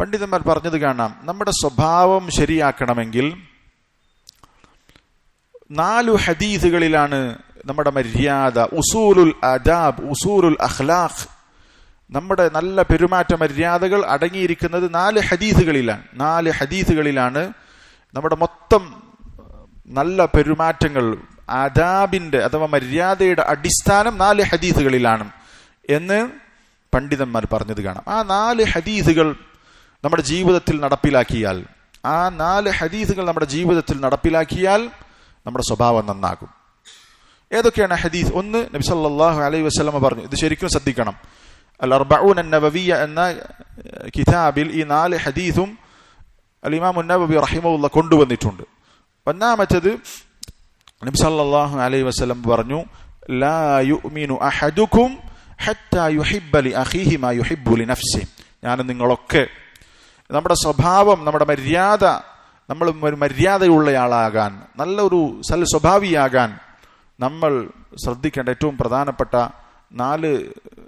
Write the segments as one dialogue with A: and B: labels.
A: പണ്ഡിതന്മാർ പറഞ്ഞത് കാണാം നമ്മുടെ സ്വഭാവം ശരിയാക്കണമെങ്കിൽ നാലു ഹദീസുകളിലാണ് നമ്മുടെ മര്യാദ. ഉസൂലുൽ അദാബ് ഉസൂലുൽ അഖ്ലാഖ്. നമ്മുടെ നല്ല പെരുമാറ്റ മര്യാദകൾ അടങ്ങിയിരിക്കുന്നത് നാല് ഹദീസുകളിലാണ്. നാല് ഹദീസുകളിലാണ് നമ്മുടെ മൊത്തം നല്ല പെരുമാറ്റങ്ങൾ അദാബിന്റെ അഥവാ മര്യാദയുടെ അടിസ്ഥാനം നാല് ഹദീസുകളിലാണ്. എന്ന് പണ്ഡിതന്മാർ പറഞ്ഞത് കാണാം. ആ നാല് ഹദീസുകൾ നമ്മുടെ ജീവിതത്തിൽ നടപ്പിലാക്കിയാൽ ആ നാല് ഹദീസുകൾ നമ്മുടെ ജീവിതത്തിൽ നടപ്പിലാക്കിയാൽ നമ്മുടെ സ്വഭാവം നന്നാകും. ഏതൊക്കെയാണ് ഹദീസ്? ഒന്ന് നബി സല്ലല്ലാഹു അലൈഹി വസല്ലമ പറഞ്ഞു. ഇത് ശരിക്കും ശ്രദ്ധിക്കണം. അൽ അർബഊൻ നബവിയ എന്ന കിതാബിൽ ഈ നാല് ഹദീസും അൽ ഇമാം റഹിമഹുല്ല കൊണ്ടുവന്നിട്ടുണ്ട്. ഒന്നാമത്തേത് നബി സല്ലല്ലാഹു അലൈഹി വസല്ലം പറഞ്ഞു ലാ യുഅ്മിനു അഹദുക്കും ഹത്താ യുഹിബ്ബ ലി അഖീഹി മാ യുഹിബ്ബു ലി നഫ്സി ഞാൻ നിങ്ങളൊക്കെ നമ്മുടെ സ്വഭാവം നമ്മുടെ മര്യാദ നമ്മൾ ഒരു മര്യാദയുള്ളയാളാകാൻ നല്ലൊരു സൽ സ്വഭാവിയാകാൻ നമ്മൾ ശ്രദ്ധിക്കേണ്ട ഏറ്റവും പ്രധാനപ്പെട്ട നാല്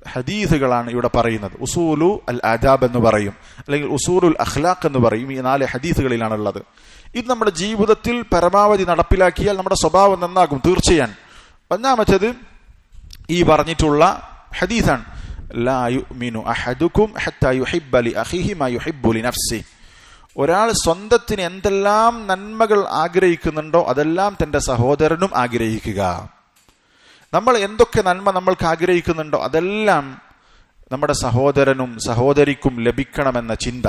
A: ഹദീസുകളാണ് ഇവിടെ പറയുന്നത്. ഉസൂലു അൽ ആജാബ് എന്ന് പറയും. അല്ലെങ്കിൽ ഉസൂലുൽ അഖ്ലാഖ് എന്ന് പറയും. ഈ നാല് ഹദീസുകളിലാണുള്ളത്. ഇത് നമ്മുടെ ജീവിതത്തിൽ പരമാവധി നടപ്പിലാക്കിയാൽ നമ്മുടെ സ്വഭാവം നന്നാകും തീർച്ചയായും. ഒന്നാമത്തേത് ഈ പറഞ്ഞിട്ടുള്ള ഹദീസാണ്. ലാ യുഅ്മിനു അഹദുക്കും ഹത്താ യുഹിബ്ബ ലി ما മാ യുഹിബ്ബു ലി നഫ്സി ഒരാൾ സ്വന്തത്തിന് എന്തെല്ലാം നന്മകൾ ആഗ്രഹിക്കുന്നുണ്ടോ അതെല്ലാം തന്റെ സഹോദരനും ആഗ്രഹിക്കുക. നമ്മൾ എന്തൊക്കെ നന്മ നമ്മൾക്ക് ആഗ്രഹിക്കുന്നുണ്ടോ അതെല്ലാം നമ്മുടെ സഹോദരനും സഹോദരിക്കും ലഭിക്കണമെന്ന ചിന്ത.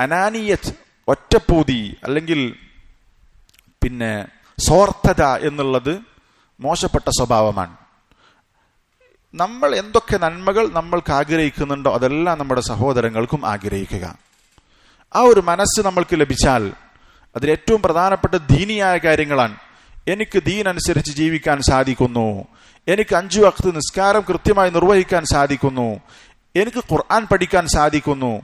A: അനാനിയത്ത് ഒറ്റപ്പൂതി അല്ലെങ്കിൽ പിന്നെ സ്വാർത്ഥത എന്നുള്ളത് മോശപ്പെട്ട സ്വഭാവമാണ്. നമ്മൾ എന്തൊക്കെ നന്മകൾ നമ്മൾക്ക് ആഗ്രഹിക്കുന്നുണ്ടോ അതെല്ലാം നമ്മുടെ സഹോദരങ്ങൾക്കും ആഗ്രഹിക്കുക. ആ ഒരു മനസ്സ് നമ്മൾക്ക് ലഭിച്ചാൽ അതിൽ ഏറ്റവും പ്രധാനപ്പെട്ട ദീനിയായ കാര്യങ്ങളാണ്. എനിക്ക് ദീൻ അനുസരിച്ച് ജീവിക്കാൻ സാധിക്കുന്നു. എനിക്ക് അഞ്ചു വക്ത് നിസ്കാരം കൃത്യമായി നിർവഹിക്കാൻ സാധിക്കുന്നു. എനിക്ക് ഖുർആൻ പഠിക്കാൻ സാധിക്കുന്നു.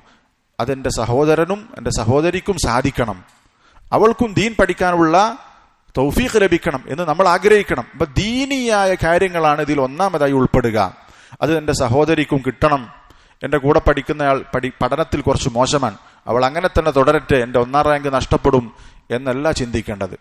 A: അതെന്റെ സഹോദരനും എന്റെ സഹോദരിക്കും സാധിക്കണം. അവൾക്കും ദീൻ പഠിക്കാനുള്ള തൗഫീഖ് ലഭിക്കണം എന്ന് നമ്മൾ ആഗ്രഹിക്കണം. അപ്പൊ ദീനിയായ കാര്യങ്ങളാണ് ഇതിൽ ഒന്നാമതായി ഉൾപ്പെടുക. അത് എന്റെ സഹോദരിക്കും കിട്ടണം. എന്റെ കൂടെ പഠിക്കുന്നയാൾ പഠി പഠനത്തിൽ കുറച്ച് മോശമാണ്. അവൾ അങ്ങനെ തന്നെ തുടരട്ടെ എന്റെ ഒന്നാം റാങ്ക് നഷ്ടപ്പെടും എന്നല്ല ചിന്തിക്കേണ്ടത്.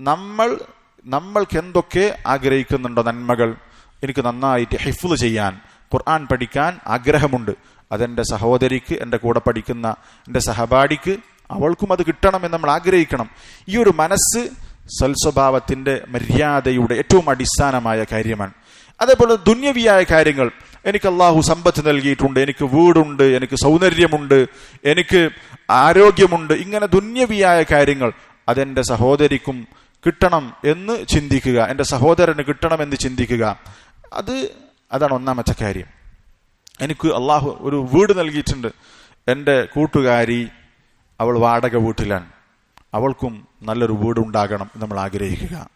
A: നമ്മൾ നമ്മൾക്ക് എന്തൊക്കെ ആഗ്രഹിക്കുന്നുണ്ടോ നന്മകൾ? എനിക്ക് നന്നായിട്ട് ഹിഫ്ല് ചെയ്യാൻ ഖുർആൻ പഠിക്കാൻ ആഗ്രഹമുണ്ട്. അതെന്റെ സഹോദരിക്ക് എന്റെ കൂടെ പഠിക്കുന്ന എന്റെ സഹപാഠിക്ക് അവൾക്കും അത് കിട്ടണമെന്ന് നമ്മൾ ആഗ്രഹിക്കണം. ഈ ഒരു മനസ്സ് സൽസ്വഭാവത്തിന്റെ മര്യാദയുടെ ഏറ്റവും അടിസ്ഥാനമായ കാര്യമാണ്. അതേപോലെ ദുന്യവിയായ കാര്യങ്ങൾ. എനിക്ക് അള്ളാഹു സമ്പത്ത് നൽകിയിട്ടുണ്ട് എനിക്ക് വീടുണ്ട് എനിക്ക് സൗന്ദര്യമുണ്ട് എനിക്ക് ആരോഗ്യമുണ്ട്. ഇങ്ങനെ ദുന്യവിയായ കാര്യങ്ങൾ അതെന്റെ സഹോദരിക്കും കിട്ടണം എന്ന് ചിന്തിക്കുക എന്റെ സഹോദരന് കിട്ടണം എന്ന് ചിന്തിക്കുക. അത് അതാണ് ഒന്നാമത്തെ കാര്യം. എനിക്ക് അള്ളാഹു ഒരു വീട് നൽകിയിട്ടുണ്ട്. എന്റെ കൂട്ടുകാരി അവൾ വാടക വീട്ടിലാണ്. അവൾക്കും നല്ലൊരു വീട് ഉണ്ടാകണം എന്ന് നമ്മൾ ആഗ്രഹിക്കുക.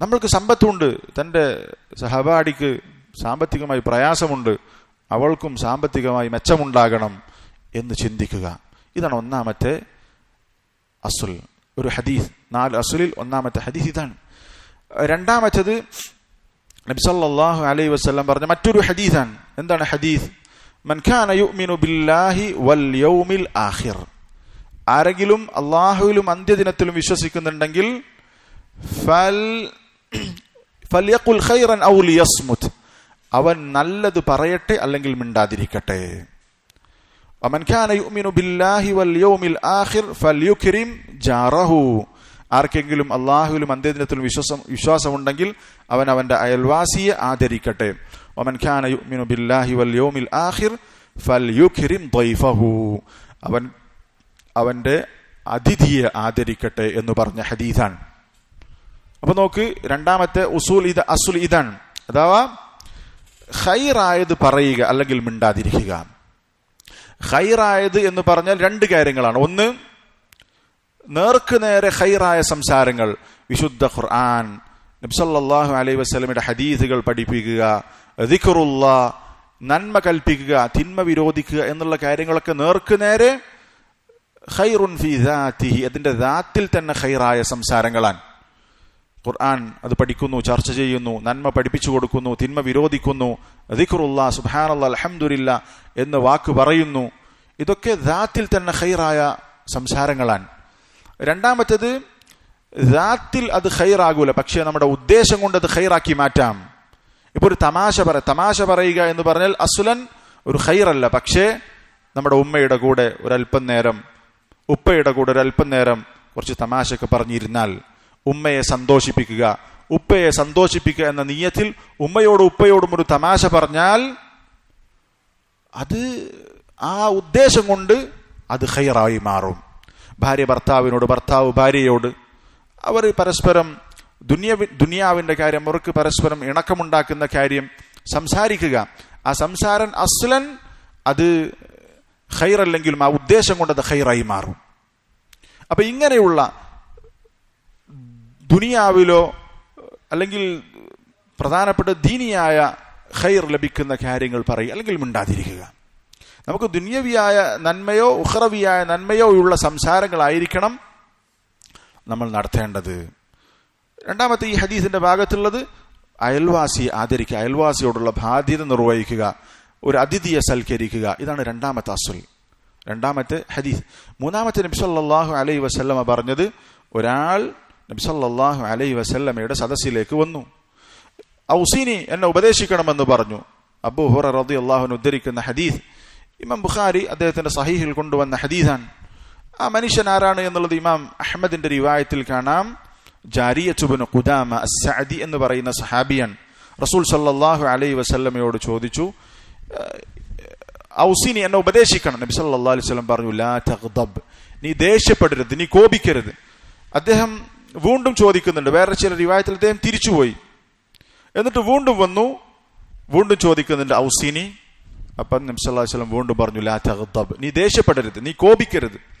A: നമ്മൾക്ക് സമ്പത്തുണ്ട്. തന്റെ സഹപാഠിക്ക് സാമ്പത്തികമായി പ്രയാസമുണ്ട്. അവൾക്കും സാമ്പത്തികമായി മെച്ചമുണ്ടാകണം എന്ന് ചിന്തിക്കുക. ഇതാണ് ഒന്നാമത്തെ അസുൽ. ഒരു ഹദീസ്. നാല് അസുലിൽ ഒന്നാമത്തെ ഹദീസ് ഇതാണ്. രണ്ടാമത്തത് നബ്സല്ലാഹു അലൈ വസ്ലം പറഞ്ഞ മറ്റൊരു ഹദീസാണ്. എന്താണ് ഹദീസ്? മൻ ഖാന യുഅ്മിനു ബില്ലാഹി വൽ യൗമിൽ ആഖിർ. ആരെങ്കിലും അള്ളാഹുവിലും അന്ത്യദിനത്തിലും വിശ്വസിക്കുന്നുണ്ടെങ്കിൽ അവൻ നല്ലത് പറയട്ടെ അല്ലെങ്കിൽ മിണ്ടാതിരിക്കട്ടെ. ആർക്കെങ്കിലും അള്ളാഹുലും അന്ത്യദിനത്തിലും വിശ്വാസം വിശ്വാസമുണ്ടെങ്കിൽ അവൻ അവന്റെ അയൽവാസിയെ ആദരിക്കട്ടെ. ഒമൻ ഖാന യുമിനു ബില്ലാഹി വൽ ആഹിർ ഫൽ യുഖിറിം അവൻ അവന്റെ അതിഥിയെ ആദരിക്കട്ടെ എന്ന് പറഞ്ഞ ഹദീദാണ് അപ്പൊ നോക്ക് രണ്ടാമത്തെ ഉസൂൽ ഇത് അസുൽ ഇതാണ് അഥവാ ഹൈറായത് പറയുക അല്ലെങ്കിൽ മിണ്ടാതിരിക്കുക. ഹൈറായത് എന്ന് പറഞ്ഞാൽ രണ്ട് കാര്യങ്ങളാണ്. ഒന്ന് നേർക്ക് നേരെ ഖൈറായ സംസാരങ്ങൾ. വിശുദ്ധ ഖുർആൻ നബ്സല്ലാഹു അലൈഹി വസ്ലമിയുടെ ഹദീസുകൾ പഠിപ്പിക്കുക ദിഖറുള്ള നന്മ കൽപ്പിക്കുക തിന്മ വിരോധിക്കുക എന്നുള്ള കാര്യങ്ങളൊക്കെ നേർക്ക് നേരെ ഖൈറുൻ ഫി ദാത്തിഹി അതിന്റെ ദാത്തിൽ തന്നെ ഖൈറായ സംസാരങ്ങളാണ്. ഖുർആൻ അത് പഠിക്കുന്നു ചർച്ച ചെയ്യുന്നു നന്മ പഠിപ്പിച്ചു കൊടുക്കുന്നു തിന്മ വിരോധിക്കുന്നു. ദിഖുറുല്ലാ സുബാനുള്ള അലഹമുല്ല എന്ന് വാക്ക് പറയുന്നു. ഇതൊക്കെ ദാത്തിൽ തന്നെ ഖൈറായ സംസാരങ്ങളാണ്. രണ്ടാമത്തേത് ദാത്തിൽ അത് ഖൈറാകൂല പക്ഷേ നമ്മുടെ ഉദ്ദേശം കൊണ്ട് അത് ഖൈറാക്കി മാറ്റാം. ഇപ്പൊ ഒരു തമാശ പറ തമാശ പറയുക എന്ന് പറഞ്ഞാൽ അസുലൻ ഒരു ഖൈറല്ല പക്ഷേ നമ്മുടെ ഉമ്മയുടെ കൂടെ ഒരല്പം നേരം ഉപ്പയുടെ കൂടെ ഒരല്പം നേരം കുറച്ച് തമാശയൊക്കെ പറഞ്ഞിരുന്നാൽ ഉമ്മയെ സന്തോഷിപ്പിക്കുക. ഉപ്പയെ സന്തോഷിപ്പിക്കുക എന്ന നീയത്തിൽ ഉമ്മയോടും ഉപ്പയോടും ഒരു തമാശ പറഞ്ഞാൽ അത് ആ ഉദ്ദേശം കൊണ്ട് അത് ഹൈറായി മാറും. ഭാര്യ ഭർത്താവിനോട് ഭർത്താവ് ഭാര്യയോട് അവർ പരസ്പരം ദുനിയ ദുനിയാവിന്റെ കാര്യം അവർക്ക് പരസ്പരം ഇണക്കമുണ്ടാക്കുന്ന കാര്യം സംസാരിക്കുക. ആ സംസാരം അസ്ലൻ അത് ഹൈറല്ലെങ്കിലും ആ ഉദ്ദേശം കൊണ്ട് അത് ഹൈറായി മാറും. അപ്പൊ ഇങ്ങനെയുള്ള ദുനിയാവിലോ അല്ലെങ്കിൽ പ്രധാനപ്പെട്ട ദീനിയായ ഖൈർ ലഭിക്കുന്ന കാര്യങ്ങൾ പറയുക അല്ലെങ്കിൽ മിണ്ടാതിരിക്കുക. നമുക്ക് ദുന്യവിയായ നന്മയോ ഉഹ്റവിയായ നന്മയോ ഉള്ള സംസാരങ്ങളായിരിക്കണം നമ്മൾ നടത്തേണ്ടത്. രണ്ടാമത്തെ ഈ ഹദീസിന്റെ ഭാഗത്തുള്ളത് അയൽവാസിയെ ആദരിക്കുക അയൽവാസിയോടുള്ള ബാധ്യത നിർവഹിക്കുക. ഒരു അതിഥിയെ സൽക്കരിക്കുക. ഇതാണ് രണ്ടാമത്തെ അസുൽ. രണ്ടാമത്തെ ഹദീസ്. മൂന്നാമത്തെ നബ്സല്ലാഹു അലൈ വസല്ലമ പറഞ്ഞത് ഒരാൾ നബ്സല്ലാഹു അലൈ വസല്ലമയുടെ സദസ്സിലേക്ക് വന്നു. ഔസീനി എന്നെ ഉപദേശിക്കണമെന്ന് പറഞ്ഞു. അബു ഹുറ റതി അള്ളാഹുന് ഉദ്ധരിക്കുന്ന ഹദീസ്. ഇമാം ബുഖാരി അദ്ദേഹത്തിന്റെ സഹീഹിൽ കൊണ്ടുവന്ന ഹദീസാണ്. ആ മനുഷ്യൻ ആരാണ് എന്നുള്ളത് ഇമാം അഹമ്മദിന്റെ റിവായത്തിൽ കാണാം. ജാരിയച്ചുബിന് ഖുദാമ അസ്സഅദി എന്ന് പറയുന്ന സഹാബിയൻ റസൂൽ സല്ലാഹു അലൈഹി വസല്ലമയോട് ചോദിച്ചു ഔസിനി എന്നെ ഉപദേശിക്കണം. നബി സല്ലല്ലാഹു അലൈഹി സ്വലം പറഞ്ഞു ലാ തഗ്ദബ്. നീ ദേഷ്യപ്പെടരുത് നീ കോപിക്കരുത്. അദ്ദേഹം വീണ്ടും ചോദിക്കുന്നുണ്ട്. വേറെ ചില റിവായത്തിൽ അദ്ദേഹം തിരിച്ചുപോയി. എന്നിട്ട് വീണ്ടും വന്നു. വീണ്ടും ചോദിക്കുന്നുണ്ട് ഔസിനി. അപ്പം നബി അലൈഹി വസല്ലം വീണ്ടും പറഞ്ഞു ലാ തഗ്ദബ്. നീ ദേഷ്യപ്പെടരുത് നീ കോപിക്കരുത്.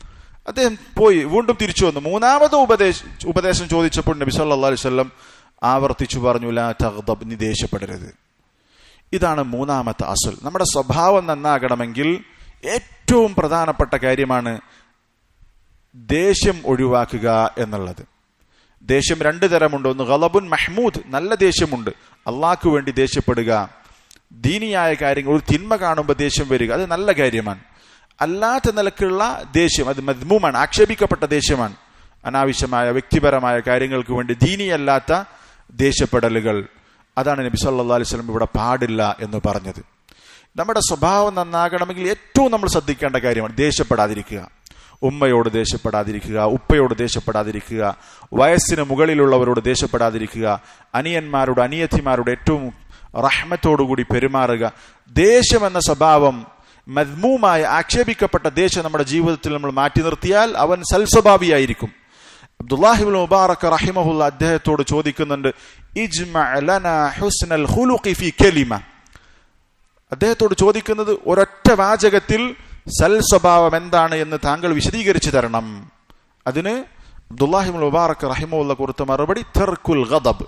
A: അദ്ദേഹം പോയി വീണ്ടും തിരിച്ചു വന്നു. മൂന്നാമത് ഉപദേശ ഉപദേശം ചോദിച്ചപ്പോൾ നബി സല്ലല്ലാഹു അലൈഹി വസല്ലം ആവർത്തിച്ചു പറഞ്ഞു ലാ തഗ്ദബ്. നീ ദേഷ്യപ്പെടരുത്. ഇതാണ് മൂന്നാമത്തെ അസുൽ. നമ്മുടെ സ്വഭാവം നന്നാകണമെങ്കിൽ ഏറ്റവും പ്രധാനപ്പെട്ട കാര്യമാണ് ദേഷ്യം ഒഴിവാക്കുക എന്നുള്ളത്. ദേഷ്യം രണ്ട് തരമുണ്ട്. ഒന്ന് ഗലബുൻ മഹ്മൂദ് നല്ല ദേഷ്യമുണ്ട്. അള്ളാഹ്ക്ക് വേണ്ടി ദേഷ്യപ്പെടുക. ദീനിയായ കാര്യങ്ങൾ ഒരു തിന്മ കാണുമ്പോൾ ദേഷ്യം വരിക അത് നല്ല കാര്യമാണ്. അല്ലാത്ത നിലക്കുള്ള ദേഷ്യം അത് മദ്മൂമാണ് ആക്ഷേപിക്കപ്പെട്ട ദേഷ്യമാണ്. അനാവശ്യമായ വ്യക്തിപരമായ കാര്യങ്ങൾക്ക് വേണ്ടി ദീനിയല്ലാത്ത ദേഷ്യപ്പെടലുകൾ. അതാണ് നബി സല്ലാ അലൈഹി സ്വലം ഇവിടെ പാടില്ല എന്ന് പറഞ്ഞത്. നമ്മുടെ സ്വഭാവം നന്നാകണമെങ്കിൽ ഏറ്റവും നമ്മൾ ശ്രദ്ധിക്കേണ്ട കാര്യമാണ് ദേഷ്യപ്പെടാതിരിക്കുക. ഉമ്മയോട് ദേഷ്യപ്പെടാതിരിക്കുക ഉപ്പയോട് ദേഷ്യപ്പെടാതിരിക്കുക വയസ്സിന് മുകളിലുള്ളവരോട് ദേഷ്യപ്പെടാതിരിക്കുക അനിയന്മാരോട് അനിയത്തിമാരോട് ഏറ്റവും റഹ്മത്തോടുകൂടി പെരുമാറുക. ദേഷ്യം എന്ന സ്വഭാവം മദ്മൂമായ ആക്ഷേപിക്കപ്പെട്ട ദേഷ്യം നമ്മുടെ ജീവിതത്തിൽ നമ്മൾ മാറ്റി നിർത്തിയാൽ അവൻ സൽസ്വഭാവിയായിരിക്കും. അബ്ദുല്ലാഹിബുൽ മുബാറക് റഹിമഹുല്ല അദ്ദേഹത്തോട് ചോദിക്കുന്നുണ്ട് അദ്ദേഹത്തോട് ചോദിക്കുന്നത് ഒരൊറ്റ വാചകത്തിൽ സൽ സ്വഭാവം എന്താണ് എന്ന് താങ്കൾ വിശദീകരിച്ചു തരണം. അതിന് അബ്ദുല്ലാഹിബുൽ മുബാറക് റഹിമുള്ള കൊടുത്ത മറുപടി തെർക്കുൽ ഗദബ്.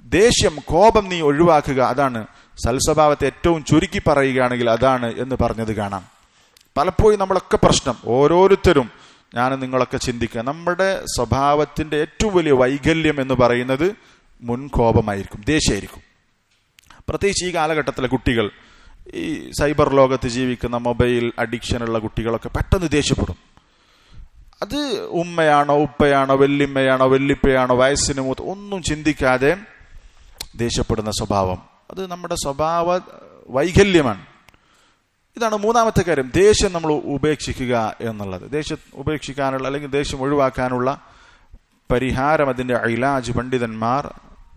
A: ദേഷ്യം കോപം നീ ഒഴിവാക്കുക അതാണ്. സൽ സ്വഭാവത്തെ ഏറ്റവും ചുരുക്കി പറയുകയാണെങ്കിൽ അതാണ് എന്ന് പറഞ്ഞത് കാണാം. പലപ്പോഴും നമ്മളൊക്കെ പ്രശ്നം ഓരോരുത്തരും ഞാൻ നിങ്ങളൊക്കെ ചിന്തിക്കുക. നമ്മുടെ സ്വഭാവത്തിന്റെ ഏറ്റവും വലിയ വൈകല്യം എന്ന് പറയുന്നത് മുൻകോപമായിരിക്കും ദേഷ്യമായിരിക്കും. പ്രത്യേകിച്ച് ഈ കാലഘട്ടത്തിലെ കുട്ടികൾ ഈ സൈബർ ലോകത്ത് ജീവിക്കുന്ന മൊബൈൽ അഡിക്ഷനുള്ള കുട്ടികളൊക്കെ പെട്ടെന്ന് ദേഷ്യപ്പെടും. അത് ഉമ്മയാണോ ഉപ്പയാണോ വെല്ലിമ്മയാണോ വെല്ലിപ്പയാണോ വയസ്സിന് മൂത്ത് ഒന്നും ചിന്തിക്കാതെ ദേഷ്യപ്പെടുന്ന സ്വഭാവം. അത് നമ്മുടെ സ്വഭാവ വൈകല്യമാണ്. ഇതാണ് മൂന്നാമത്തെ കാര്യം. ദേഷ്യം നമ്മൾ ഉപേക്ഷിക്കുക എന്നുള്ളത്. ദേഷ്യം ഉപേക്ഷിക്കാനുള്ള അല്ലെങ്കിൽ ദേഷ്യം ഒഴിവാക്കാനുള്ള പരിഹാരം അതിന്റെ ഐലാജ് പണ്ഡിതന്മാർ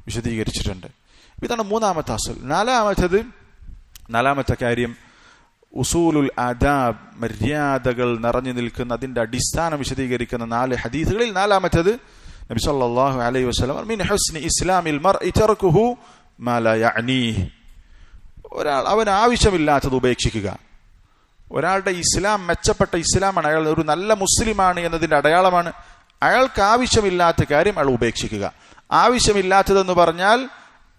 A: വിശദീകരിച്ചിട്ടുണ്ട്. ഇതാണ് മൂന്നാമത്തെ അസൽ. നാലാമത്തത് നാലാമത്തെ കാര്യം ഉസൂലുൽ അദാബ് മര്യാദകൾ നിറഞ്ഞു നിൽക്കുന്ന അതിന്റെ അടിസ്ഥാനം വിശദീകരിക്കുന്ന നാല് ഹദീസുകളിൽ നാലാമത്തത് നബി സല്ലല്ലാഹു അലൈഹി വസല്ലം മിൻ ഹുസ്നി ഇസ്ലാമിൽ മർഇ തർക്കുഹു മാ ലാ ഒരാൾ അവൻ ആവശ്യമില്ലാത്തത് ഉപേക്ഷിക്കുക. ഒരാളുടെ ഇസ്ലാം മെച്ചപ്പെട്ട ഇസ്ലാമാണ്. അയാൾ ഒരു നല്ല മുസ്ലിമാണ് എന്നതിന്റെ അടയാളമാണ്. അയാൾക്ക് ആവശ്യമില്ലാത്ത കാര്യം അയാൾ ഉപേക്ഷിക്കുക. ആവശ്യമില്ലാത്തതെന്ന് പറഞ്ഞാൽ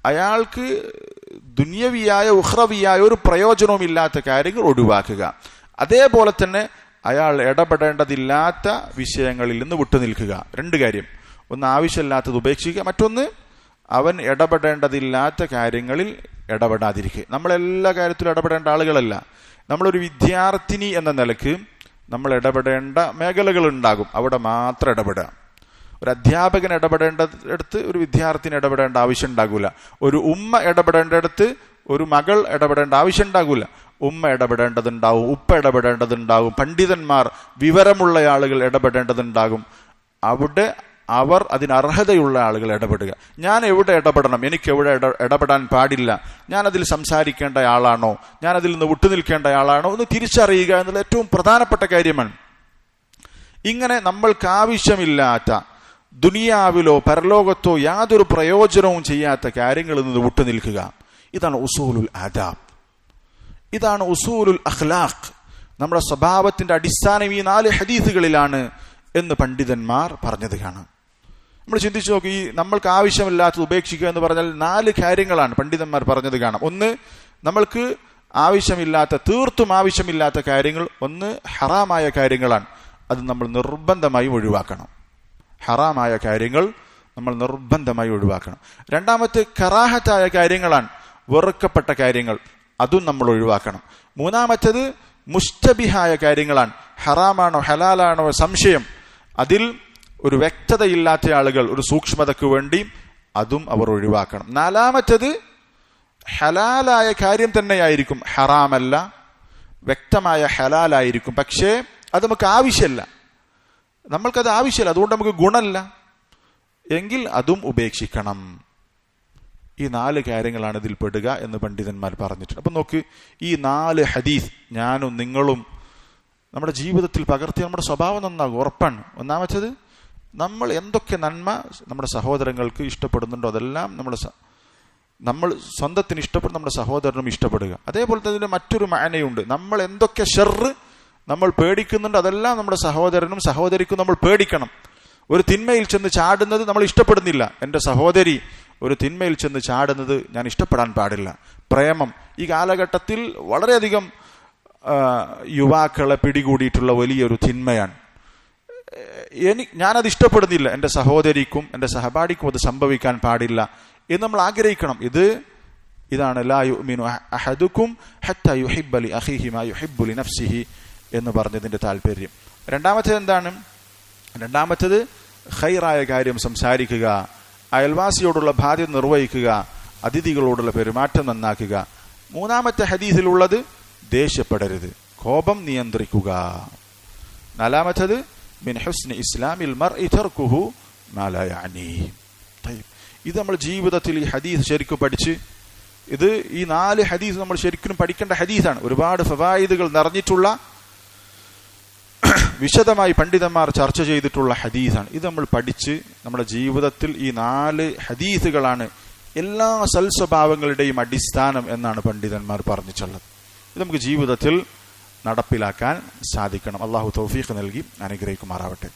A: അയാൾക്ക് ദുന്യവിയായ ഉഹ്രവിയായ ഒരു പ്രയോജനവും ഇല്ലാത്ത കാര്യങ്ങൾ ഒഴിവാക്കുക. അതേപോലെ തന്നെ അയാൾ ഇടപെടേണ്ടതില്ലാത്ത വിഷയങ്ങളിൽ നിന്ന് വിട്ടുനിൽക്കുക. രണ്ട് കാര്യം. ഒന്ന് ആവശ്യമില്ലാത്തത് ഉപേക്ഷിക്കുക. മറ്റൊന്ന് അവൻ ഇടപെടേണ്ടതില്ലാത്ത കാര്യങ്ങളിൽ ഇടപെടാതിരിക്കുക. നമ്മളെല്ലാ കാര്യത്തിലും ഇടപെടേണ്ട ആളുകളല്ല. നമ്മളൊരു വിദ്യാർത്ഥിനി എന്ന നിലയ്ക്ക് നമ്മൾ ഇടപെടേണ്ട മേഖലകൾ ഉണ്ടാകും. അവിടെ മാത്രം ഇടപെടുക. ഒരു അധ്യാപകൻ ഇടപെടേണ്ടടുത്ത് ഒരു വിദ്യാർത്ഥിനി ഇടപെടേണ്ട ആവശ്യം ഉണ്ടാകൂല. ഒരു ഉമ്മ ഇടപെടേണ്ടടുത്ത് ഒരു മകൾ ഇടപെടേണ്ട ആവശ്യം ഉണ്ടാകൂല. ഉമ്മ ഇടപെടേണ്ടതുണ്ടാവും ഉപ്പ ഇടപെടേണ്ടതുണ്ടാവും പണ്ഡിതന്മാർ വിവരമുള്ള ആളുകൾ ഇടപെടേണ്ടതുണ്ടാകും. അവിടെ അവർ അതിന് അർഹതയുള്ള ആളുകൾ ഇടപെടുക. ഞാൻ എവിടെ ഇടപെടണം? എനിക്ക് എവിടെ ഇട ഇടപെടാൻ പാടില്ല. ഞാൻ അതിൽ സംസാരിക്കേണ്ട ആളാണോ? ഞാൻ അതിൽ നിന്ന് വിട്ടുനിൽക്കേണ്ട ആളാണോ? എന്ന് തിരിച്ചറിയുക എന്നുള്ള ഏറ്റവും പ്രധാനപ്പെട്ട കാര്യമാണ്. ഇങ്ങനെ നമ്മൾക്ക് ആവശ്യമില്ലാത്ത ദുനിയാവിലോ പരലോകത്തോ യാതൊരു പ്രയോജനവും ചെയ്യാത്ത കാര്യങ്ങളിൽ നിന്ന് വിട്ടുനിൽക്കുക. ഇതാണ് ഉസൂലുൽ ആദാബ്. ഇതാണ് ഉസൂലുൽ അഖ്ലാഖ്. നമ്മുടെ സ്വഭാവത്തിന്റെ അടിസ്ഥാനം ഈ നാല് ഹദീസുകളിലാണ് എന്ന് പണ്ഡിതന്മാർ പറഞ്ഞത് കാണാം. നമ്മൾ ചിന്തിച്ചു നോക്കി ഈ നമ്മൾക്ക് ആവശ്യമില്ലാത്തത് ഉപേക്ഷിക്കുക എന്ന് പറഞ്ഞാൽ നാല് കാര്യങ്ങളാണ് പണ്ഡിതന്മാർ പറഞ്ഞത് കാണാം. ഒന്ന് നമ്മൾക്ക് ആവശ്യമില്ലാത്ത തീർത്തും ആവശ്യമില്ലാത്ത കാര്യങ്ങൾ. ഒന്ന് ഹറാമായ കാര്യങ്ങളാണ്. അത് നമ്മൾ നിർബന്ധമായി ഒഴിവാക്കണം. ഹറാമായ കാര്യങ്ങൾ നമ്മൾ നിർബന്ധമായി ഒഴിവാക്കണം. രണ്ടാമത്തെ കറാഹത്തായ കാര്യങ്ങളാണ് വെറുക്കപ്പെട്ട കാര്യങ്ങൾ. അതും നമ്മൾ ഒഴിവാക്കണം. മൂന്നാമത്തേത് മുസ്തബിഹായ കാര്യങ്ങളാണ്. ഹറാമാണോ ഹലാലാണോ സംശയം. അതിൽ ഒരു വ്യക്തതയില്ലാത്ത ആളുകൾ ഒരു സൂക്ഷ്മതയ്ക്ക് വേണ്ടി അതും അവർ ഒഴിവാക്കണം. നാലാമറ്റത് ഹലാലായ കാര്യം തന്നെയായിരിക്കും. ഹറാമല്ല വ്യക്തമായ ഹലാലായിരിക്കും. പക്ഷേ അത് നമുക്ക് ആവശ്യമല്ല നമ്മൾക്കത് ആവശ്യമില്ല അതുകൊണ്ട് നമുക്ക് ഗുണമല്ല എങ്കിൽ അതും ഉപേക്ഷിക്കണം. ഈ നാല് കാര്യങ്ങളാണ് ഇതിൽ പെടുക എന്ന് പണ്ഡിതന്മാർ പറഞ്ഞിട്ടുണ്ട്. അപ്പം നോക്ക് ഈ നാല് ഹദീസ് ഞാനും നിങ്ങളും നമ്മുടെ ജീവിതത്തിൽ പകർത്തി നമ്മുടെ സ്വഭാവം നന്നാകും. ഉറപ്പാണ്. ഒന്നാമത്തേത് നമ്മൾ എന്തൊക്കെ നന്മ നമ്മുടെ സഹോദരങ്ങൾക്ക് ഇഷ്ടപ്പെടുന്നുണ്ടോ അതെല്ലാം നമ്മുടെ നമ്മൾ സ്വന്തത്തിന് ഇഷ്ടപ്പെടുന്ന നമ്മുടെ സഹോദരനും ഇഷ്ടപ്പെടുക. അതേപോലെ തന്നെ മറ്റൊരു മാനയുണ്ട്. നമ്മൾ എന്തൊക്കെ ഷെറ് നമ്മൾ പേടിക്കുന്നുണ്ട് അതെല്ലാം നമ്മുടെ സഹോദരനും സഹോദരിക്കും നമ്മൾ പേടിക്കണം. ഒരു തിന്മയിൽ ചെന്ന് ചാടുന്നത് നമ്മൾ ഇഷ്ടപ്പെടുന്നില്ല. എന്റെ സഹോദരി ഒരു തിന്മയിൽ ചെന്ന് ചാടുന്നത് ഞാൻ ഇഷ്ടപ്പെടാൻ പാടില്ല. പ്രേമം. ഈ കാലഘട്ടത്തിൽ വളരെയധികം യുവാക്കളെ പിടികൂടിയിട്ടുള്ള വലിയൊരു തിന്മയാണ്. എനി ഞാനത് ഇഷ്ടപ്പെടുന്നില്ല. എന്റെ സഹോദരിക്കും എന്റെ സഹപാഠിക്കും അത് സംഭവിക്കാൻ പാടില്ല എന്ന് നമ്മൾ ആഗ്രഹിക്കണം. ഇത് ഇതാണ് ലാ യുമിനു അഹദുക്കും ഹത്ത യുഹിബ്ബലി അഹിഹി മാ യുഹിബ്ബുലി നഫ്സിഹി എന്ന് പറഞ്ഞതിന്റെ താല്പര്യം രണ്ടാമത്തേത് എന്താണ്? രണ്ടാമത്തേത് ഹൈറായ കാര്യം സംസാരിക്കുക അയൽവാസിയോടുള്ള ബാധ്യത നിർവഹിക്കുക അതിഥികളോടുള്ള പെരുമാറ്റം നന്നാക്കുക. മൂന്നാമത്തെ ഹദീസിലുള്ളത് ദേഷ്യപ്പെടരുത് കോപം നിയന്ത്രിക്കുക. നാലാമത്തത് മിൻ ഹുസ്നി ഇസ്ലാമിൽ മർ ഇതർക്കുഹു طيب ഇത് നമ്മൾ ജീവിതത്തിൽ ഈ ഹദീസ് ശരിക്കും പഠിച്ച് ഇത് ഈ നാല് ഹദീസ് നമ്മൾ ശരിക്കും പഠിക്കേണ്ട ഹദീസാണ്. ഒരുപാട് ഫവായിദുകൾ നിറഞ്ഞിട്ടുള്ള വിശദമായി പണ്ഡിതന്മാർ ചർച്ച ചെയ്തിട്ടുള്ള ഹദീസാണ്. ഇത് നമ്മൾ പഠിച്ച് നമ്മുടെ ജീവിതത്തിൽ ഈ നാല് ഹദീസുകളാണ് എല്ലാ സൽസ്വഭാവങ്ങളുടെയും അടിസ്ഥാനം എന്നാണ് പണ്ഡിതന്മാർ പറഞ്ഞിട്ടുള്ളത്. ഇത് നമുക്ക് ജീവിതത്തിൽ നടപ്പിലാക്കാൻ സാധിക്കണം. അള്ളാഹു തൗഫീഖ് നൽകി അനുഗ്രഹിക്കുമാറാവട്ടെ.